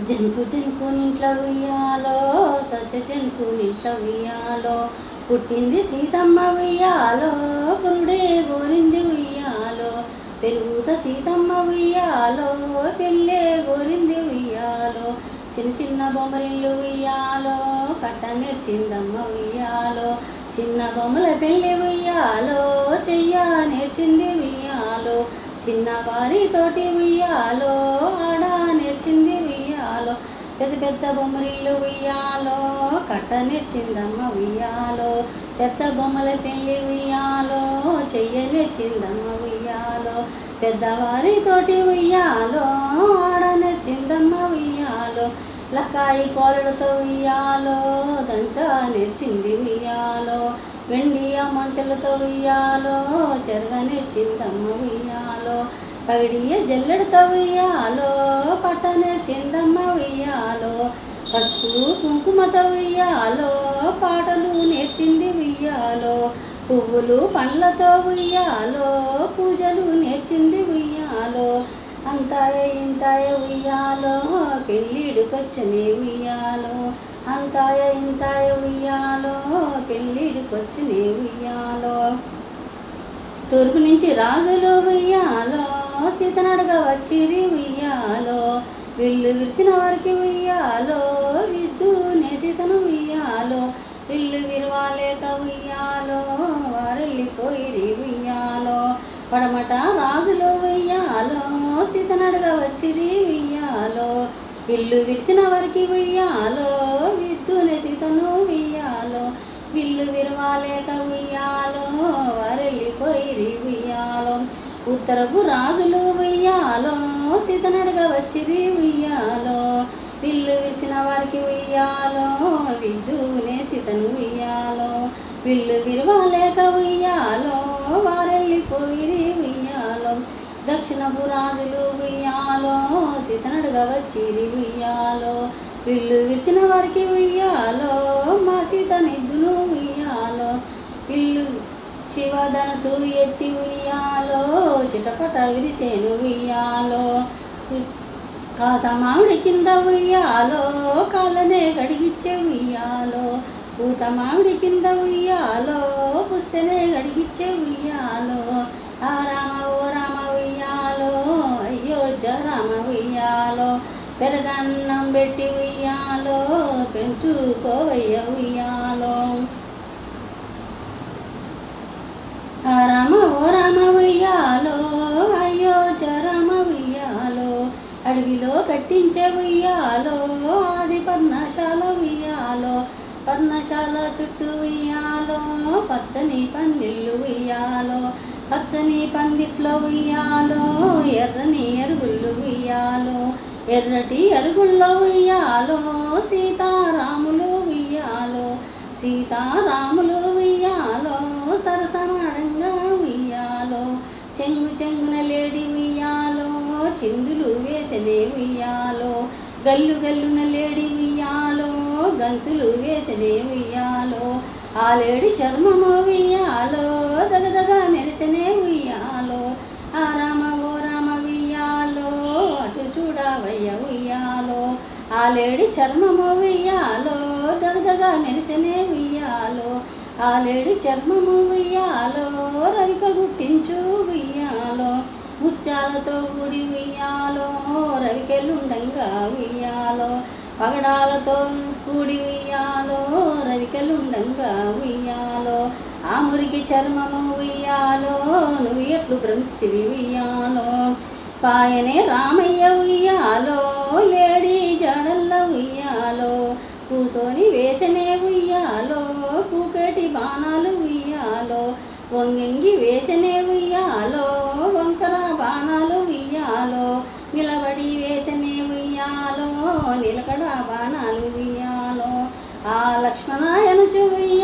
జంకు జంకు నింట్ల ఉయ్యాలో సజ్జ జంకు నింట్ల ఉయ్యాలో పుట్టింది సీతమ్మ ఉయ్యాలో గురుడే గోరింది ఉయ్యాలో పెరుగుత సీతమ్మ ఉయ్యాలో పెళ్ళే గోరింది ఉయ్యాలో చిన్న చిన్న బొమ్మరిల్లు ఉయ్యాలో కట్ట నేర్చిందమ్మ ఉయ్యాలో చిన్న బొమ్మల పెళ్ళి ఉయ్యాలో చెయ్య నేర్చింది ఉయ్యాలో చిన్నవారి తోటి ఉయ్యాలో ఆడ నేర్చింది ఉయ్యాలో. పెద్ద పెద్ద బొమ్మరిల్లు ఉయ్యాలో కట్ట నేర్చిందమ్మ ఉయ్యాలో. పెద్ద బొమ్మల పెళ్ళి ఉయ్యాలో చెయ్య నేర్చిందమ్మ ఉయ్యాలో. పెద్దవారి తోటి ఉయ్యాలో ఆడ నేర్చిందమ్మ ఉయ్యాలో. లక్కాయి కోలలతో ఉయ్యాలో దంచ నేర్చింది ఉయ్యాలో. వెండి మంటలతో ఉయ్యాలో చెరగ నేర్చిందమ్మ ఉయ్యాలో. పగిడియ జల్లెడతో ఉయ్యాలో పట్ట నేర్చిందమ్మ ఉయ్యాలో పసుపు కుంకుమతో ఉయ్యాలో పాటలు నేర్చింది ఉయ్యాలో పువ్వులు పండ్లతో ఉయ్యాలో పూజలు నేర్చింది ఉయ్యాలో అంతాయ ఇంతాయ ఉయ్యాలో పెళ్ళిడుకొచ్చని ఉయ్యాలో అంతాయ ఇంతాయ ఉయ్యాలో పెళ్ళిడుకొచ్చని ఉయ్యాలో తూర్పు నుంచి రాజులు ఉయ్యాలో సీతనాడుగా వచ్చిరి ఉయ్యాలో విల్లు విరిసిన వారికి ఉయ్యాలో విద్దు సీతను ఉయ్యాలో విల్లు విరవాలేక ఉయ్యాలో వారెళ్ళిపోయిరి ఉయ్యాలో పడమట రాజులు ఉయ్యాలో సీతనడగ వచ్చిరి ఉయ్యాలో ఇల్లు విరిసిన వారికి ఉయ్యాలో విద్దునే సీతను ఉయ్యాలో విల్లు విరవాలేక ఉయ్యాలో వారెళ్ళిపోయిరి ఉయ్యాలో. ఉత్తరపు రాజులు ఉయ్యాలో సీతనడగ వచ్చిరి ఉయ్యాలో విల్లు విరిసిన వారికి ఉయ్యాలో విద్దునే సీతను ఉయ్యాలో విల్లు విరవలేక ఉయ్యాలో వారెళ్ళిపోయిరి ఉయ్యాలో దక్షిణపు రాజులు ఉయ్యాలో సీతనడుగా వచ్చిరి ఉయ్యాలో విల్లు విరిసిన వారికి ఉయ్యాలో మా సీత నిద్దును ఉయ్యాలో. శివధనసు ఎత్తి ఉయ్యాలో చిటపట విరిసేను ఉయ్యాలో. కాత మామిడి కింద ఉయ్యాలో కాలనే గడిగిచ్చే ఉయ్యాలో. పూత మామిడి కింద ఉయ్యాలో పుస్తనే గడిగిచ్చే ఉయ్యాలో. ఆ రామ ఓ రామ ఉయ్యాలో అయ్యో రామ ఉయ్యాలో. పెరగన్నం పెట్టి ఉయ్యాలో పెంచుకోవయ్య ఉయ్యాలో. కట్టించే ఉయ్యాలో అది పర్ణశాల ఉయ్యాలో పర్ణశాల చుట్టూ ఉయ్యాలో పచ్చని పందిళ్ళు ఉయ్యాలో పచ్చని పందిట్లో ఉయ్యాలో ఎర్రని ఎరుగుళ్ళు ఉయ్యాలో ఎర్రటి అరుగుల్లో ఉయ్యాలో సీతారాములు ఉయ్యాలో సీతారాములు ఉయ్యాలో సరసమాడంగా ఉయ్యాలో చెంగు చెంగున లేడి ఉయ్యాలో చిందులు వేసనే ఉయ్యాలో గల్లు గల్లున లేడి ఉయ్యాలో గంతులు వేసనే ఉయ్యాలో ఆ లేడి చర్మము ఉయ్యాలో దగదగ మెరిసనే ఉయ్యాలో ఆ రామ ఓ రామ ఉయ్యాలో అటు చూడవయ్య ఉయ్యాలో ఆ లేడి చర్మము ఉయ్యాలో దగదగ మెరిసనే ఉయ్యాలో ఆ లేడి చర్మము ఉయ్యాలో రవిక గుట్టించు ఉయ్యాలో ముత్యాలతో కూడి ఉయ్యాలో రవికెలుండంగా ఉయ్యాలో. పగడాలతో కూడి ఉయ్యాలో రవికెలుండంగా ఉయ్యాలో. ఆ మురికి చర్మము ఉయ్యాలో నువ్వు ఎట్లు భ్రమిస్తివి ఉయ్యాలో. పాయనే రామయ్య ఉయ్యాలో లేడీ జడల్ల ఉయ్యాలో. కూసోని వేసనే ఉయ్యాలో కూకటి బాణాలు ఉయ్యాలో. వంగింగి వేసనే ఉయ్యాలో లక్ష్మణాయను ఉయ్యాలో